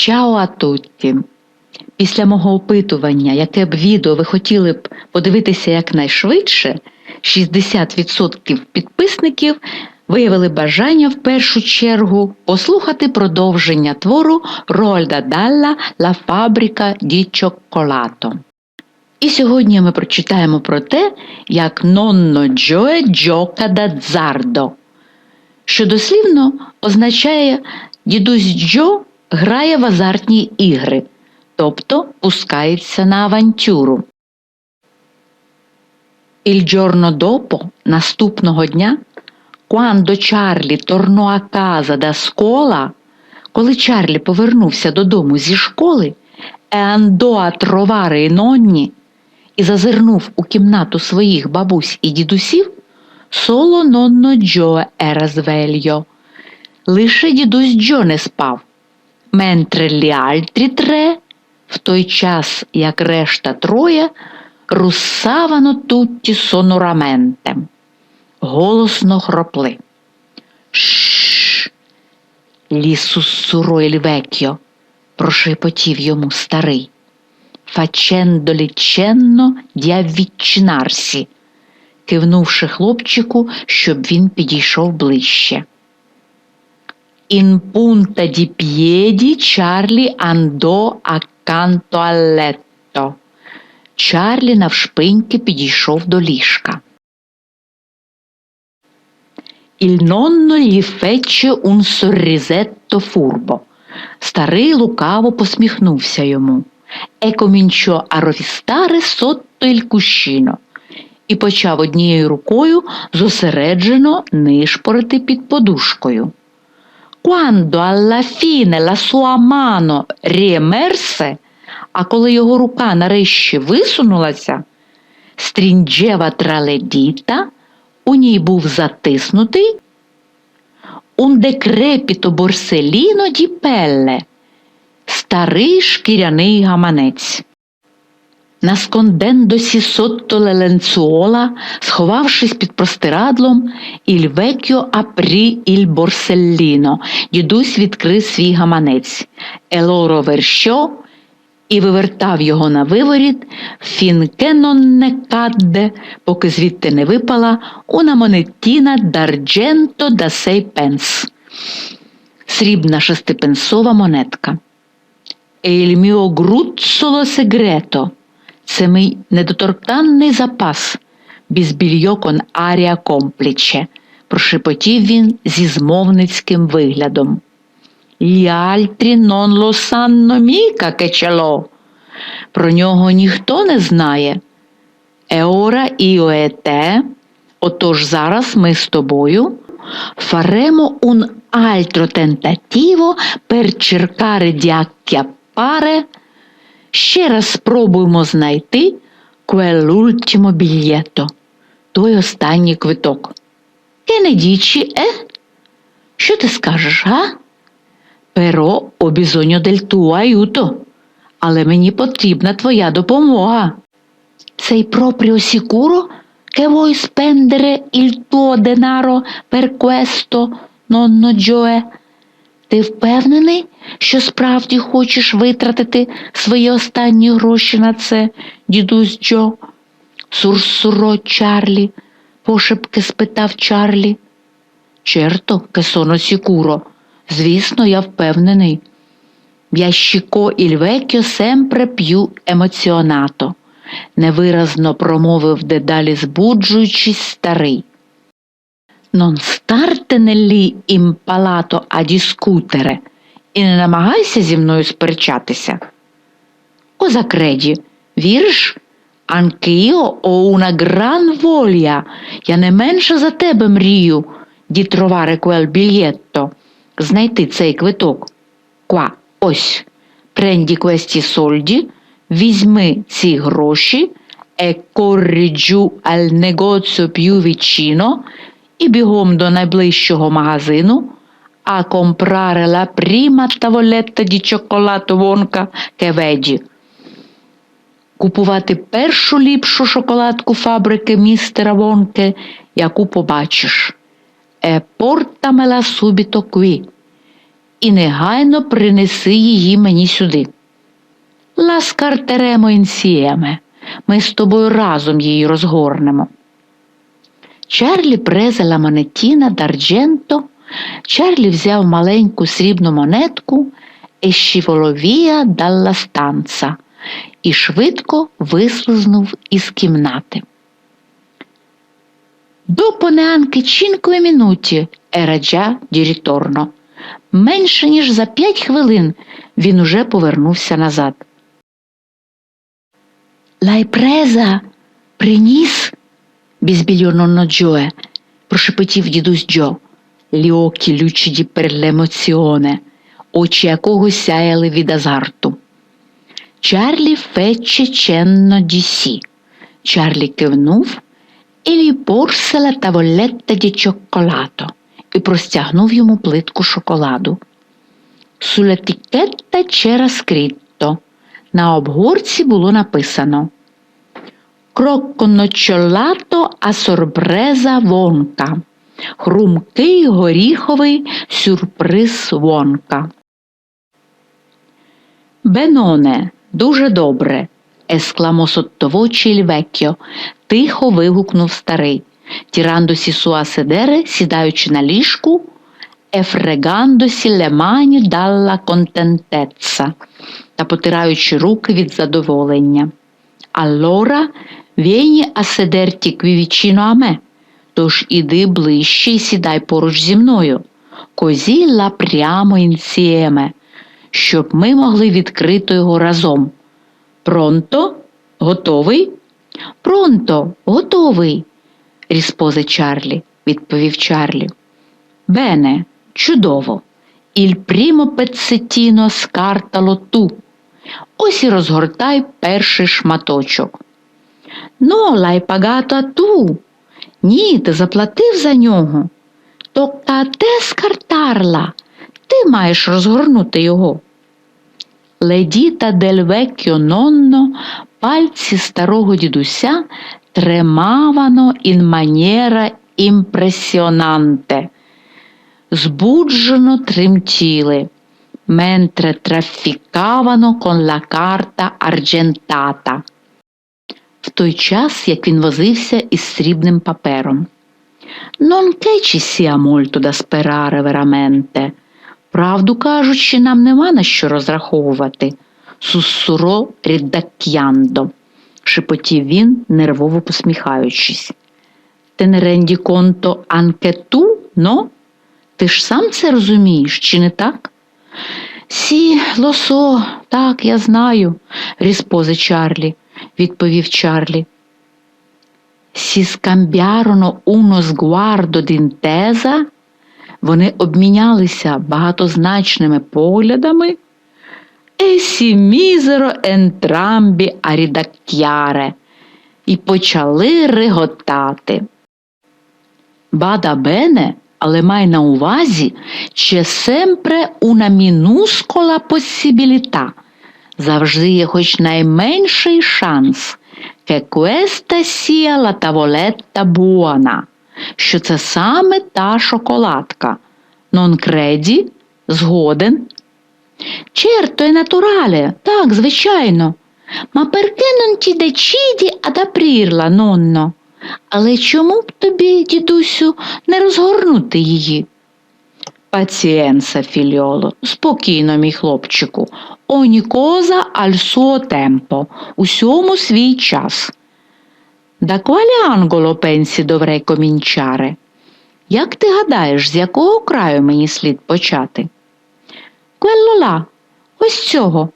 Чао атутті! Після мого опитування, яке б відео ви хотіли б подивитися якнайшвидше, 60% підписників виявили бажання в першу чергу послухати продовження твору Рольда Далла «La fabbrica di cioccolato». І сьогодні ми прочитаємо про те, як Нонно Джоe Джока Дадзардо, що дослівно означає дідусь Джо грає в азартні ігри, тобто пускається на авантюру. Il giorno dopo, наступного дня, quando Чарлі a casa da scuola, коли Чарлі повернувся додому зі школи, e andò a trovare i і зазирнув у кімнату своїх бабусь і дідусів, соло нонно Джо sveglio. Лише дідусь Джо не спав. Mentre gli altri tre, в той час, як решта троє, руссавано тутті сонураменте. Голосно хропли. Шш. Лі суссуро il vecchio, прошепотів йому старий. Фачендолі ченно di avvicinarsi, кивнувши хлопчику, щоб він підійшов ближче. In punta di piedi Чарлі accanto al letto. Чарлі навшпиньки підійшов до ліжка. Il nonno gli fece un sorrisetto furbo. Старий лукаво посміхнувся йому. A rovistare sotto il cuscino і почав однією рукою зосереджено нишпорити під подушкою. Quando alla fine la sua mano riemerse, а коли його рука нарешті висунулася, стрінджева траледіта, у ній був затиснутий un decrepito borsellino di pelle, старий шкіряний гаманець. Наскондендосі сотто леленцуола, сховавшись під простирадлом, «Il vecchio aprì il borsellino», дідусь відкрив свій гаманець, «Елоро верщо» і вивертав його на виворіт, «Finché non ne поки звідти не випала «Una monetina d'argento da sei pence». Срібна шестипенсова монетка. «E il mio gruzzolo segreto» Це мій недоторканний запас, бізбільйокон арія компліче, прошепотів він зі змовницьким виглядом. Sanno mica che ce l'ho. Про нього ніхто не знає. Еора e отож зараз ми з тобою faremo un altro tentativo per cercare di Ще раз спробуємо знайти quell'ultimo biglietto, той останній квиток. Che ne dici, е? Що ти скажеш, га? Però ho bisogno del tuo aiuto. Але мені потрібна твоя допомога. Sei proprio sicuro che vuoi spendere il tuo denaro per questo, nonno Joe? Ти впевнений, що справді хочеш витратити свої останні гроші на це, дідусь Джо? Сурсуро Чарлі, пошепки спитав Чарлі. Черто, кесоно сікуро, звісно, я впевнений. Б'ящіко il vecchio sempre più emozionato, невиразно промовив дедалі збуджуючись старий. Non startene lì impalato a discutere і не намагайся зі мною сперечатися. Credi? Віриш? Anch'io ho una gran. Я не менше за тебе мрію di trovare quel. Знайти цей квиток. Qua, ось. Prendi questi soldi, візьми ці гроші e corri giù al negozio più vicino і бігом до найближчого магазину, а comprare la prima tavoletta di cioccolato Wonka che. Купувати першу ліпшу шоколадку фабрики містера Вонке, яку побачиш. E portamela subito qui. і негайно принеси її мені сюди. Ласкартеремо інсієме. Ми з тобою разом її розгорнемо. Чарлі презе ла монетіна d'argento. Чарлі взяв маленьку срібну монетку scivolovia dalla stanza і швидко вислизнув із кімнати. Cinque minuti era già di ritorno. Менше ніж за п'ять хвилин він уже повернувся назад. Presa? Приніс? Бізбільо нонно Джоe, прошепотів дідусь Джо. Gli occhi lucidi очі якого сяяли від азарту. Чарлі фече ченно дісі. Чарлі кивнув і porse la tavoletta di cioccolato і простягнув йому плитку шоколаду. C'era scritto. На обгорці було написано Крокконочолато а сорбреза вонка. Хрумкий горіховий сюрприз вонка. Беноне, дуже добре, ескламо соттовочі Ільвекьо, тихо вигукнув старий. Тірандосі суа седере, сідаючи на ліжку, ефрегандосі лемані далла контентеца та потираючи руки від задоволення. Allora vieni a sederti qui vicino a me. Тож іди ближче і сідай поруч зі мною. Козі ла прямо інсієме, щоб ми могли відкрити його разом. Пронто? Готовий? Пронто, готовий, ріспозе Чарлі, відповів Чарлі. Бене, чудово. Il primo pezzettino scartalo tu. Ось і розгортай перший шматочок. Ну, лай пагато ту. Ні, ти заплатив за нього. Токка те скартарла. Ти маєш розгорнути його. Ледіта дель веккьо нонно, пальці старого дідуся тремавано ін манєра імпресіонанте. Збуджено тремтіли. Mentre trafficavano con la carta argentata. В той час, як він возився із срібним папером. Non che ci sia molto da sperare veramente. Правду кажучи, нам нема на що розраховувати. Суссуро ріддак'яндо, шепотів він, нервово посміхаючись. Те не ренді конто анке ту, но? Ти ж сам це розумієш, чи не так? Сі, лосо, так, я знаю, ріспози Чарлі, відповів Чарлі. Сі скамбяроно уно сгуардо дінтеза, вони обмінялися багатозначними поглядами. Есі мізеро ентрамбі арідак'яре і почали реготати. Бада Бене, але май на увазі че семпре una minuscola possibilità. Завжди є хоч найменший шанс, che questa sia la tavoletta buona, що це саме та шоколадка. Non credi? Згоден? Certo, è naturale, так, звичайно. Ma perché non ti decidi ad aprirla, nonno? Але чому б тобі, дідусю, не розгорнути її? Пацієнса, фільоло, спокійно, мій хлопчику, cosa al suo tempo, усьому свій час. Да quale angolo pensi dovrei cominciare? Як ти гадаєш, з якого краю мені слід почати? Quello ось цього.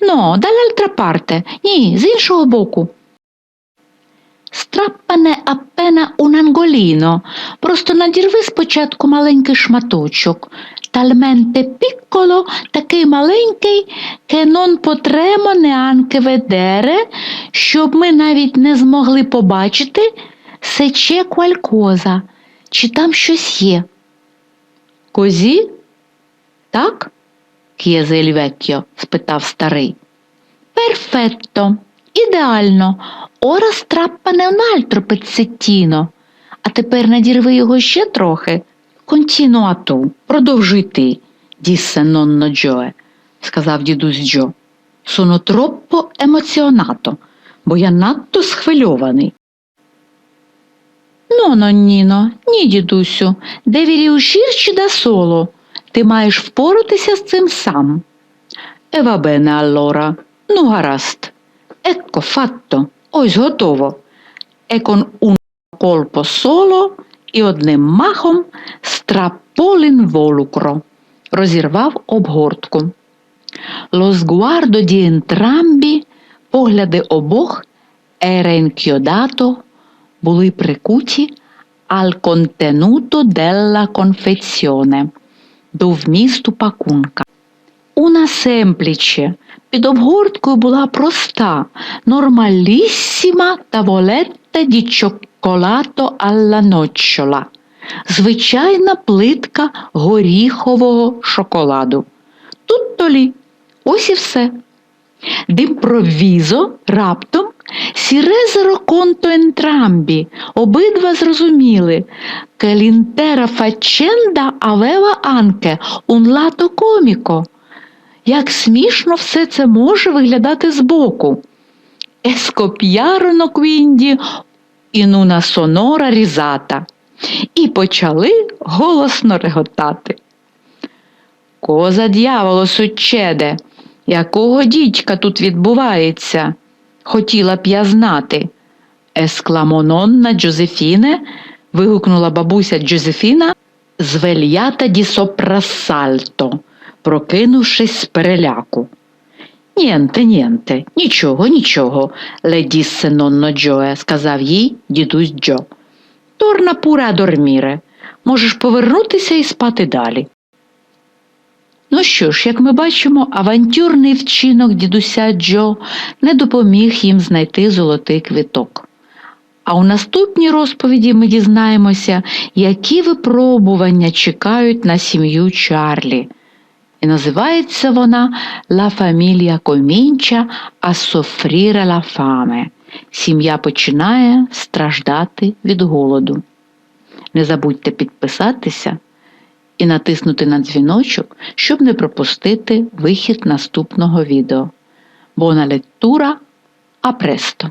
No, dall'altra parte, ні, з іншого боку. Страппане аппена angolino. Просто надірви спочатку маленький шматочок. Talmente piccolo, такий маленький, non potremo neanche vedere, щоб ми навіть не змогли побачити c'è qualcosa, чи там щось є. Козі? Так? chiese il спитав старий. Перфетто, ідеально. Ора страппане altro pezzettino. А тепер надірви його ще трохи. Контінуату, продовжуй ти. disse nonno Джоe, сказав дідусь Джо. Sono troppo emozionato, бо я надто схвильований. Ну, нонніно, ні, дідусю, деві riuscirci da solo. Ти маєш впоратися з цим сам. E va bene. Ну, гаразд. Ecco fatto. Ось готово. E con un colpo solo і одним махом strappò l'involucro. Розірвав обгортку. Lo sguardo di погляди обох, era були прикуті al contenuto della confezione, до вмісту пакунка. Una semplice, під обгорткою була проста, нормалісіма таволетта ді cioccolato alla nocciola, звичайна плитка горіхового шоколаду. Тут толі, ось і все. Д'improvviso, раптом, resero conto entrambi, обидва зрозуміли, faccenda aveva anche un lato comico. Як смішно все це може виглядати збоку. Quindi in una sonora risata. І почали голосно реготати. Коза дьяволо сучеде, якого дідька тут відбувається? Хотіла б я знати. Ескламононна Джозефіне, вигукнула бабуся Джозефіна, звельята ді сопрасальто, прокинувшись з переляку. Нєнте, нєнте, нічого, нічого, ледісе нонно Джое, сказав їй дідусь Джо. Торна пура дорміре, можеш повернутися і спати далі. Ну що ж, як ми бачимо, авантюрний вчинок дідуся Джо не допоміг їм знайти золотий квиток. А у наступній розповіді ми дізнаємося, які випробування чекають на сім'ю Чарлі. І називається вона La famiglia comincia a soffrire la fame. Сім'я починає страждати від голоду. Не забудьте підписатися і натиснути на дзвіночок, щоб не пропустити вихід наступного відео. Buona lettura, a presto!